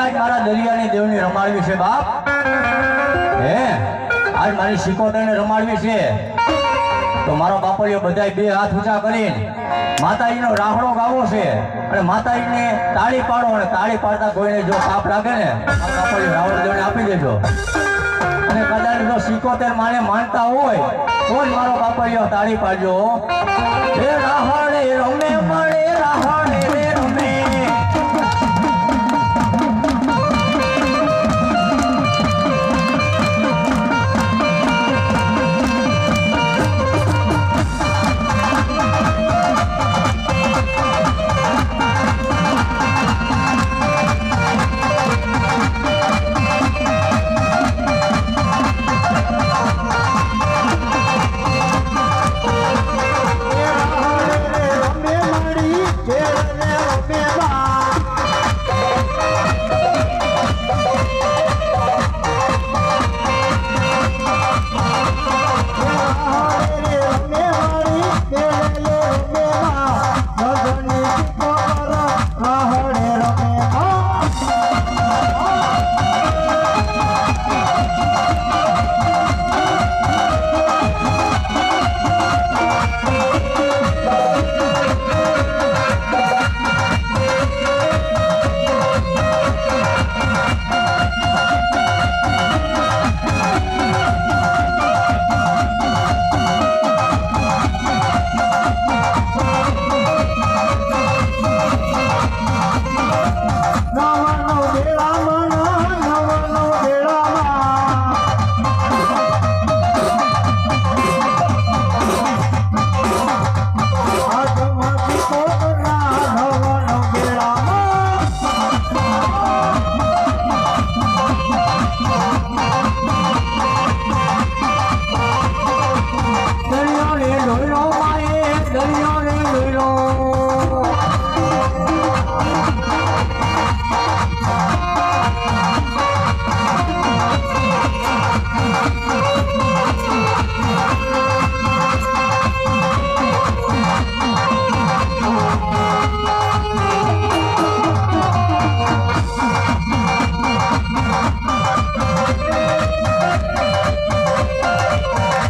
આજ મારા દરિયાની દેવની રમાડવી છે, બાપ. હે? આજ મારી શિકોતરને રમાડવી છે. તો મારો બાપરીઓ બધાય બે હાથ ઊંચા કરીને માતાજીનો રાહડો ગાવો છે અને માતાજીને તાળી પાડો અને તાળી પાડતા કોઈને જો પાપ લાગે ને બાપરી રાવણ દેવને આપી દેજો. અને કદાચ જો સિકોતેર માને માનતા હોય, તો જ મારો બાપરીઓ તાળી પાડજો. હે રાહણ રમે મળે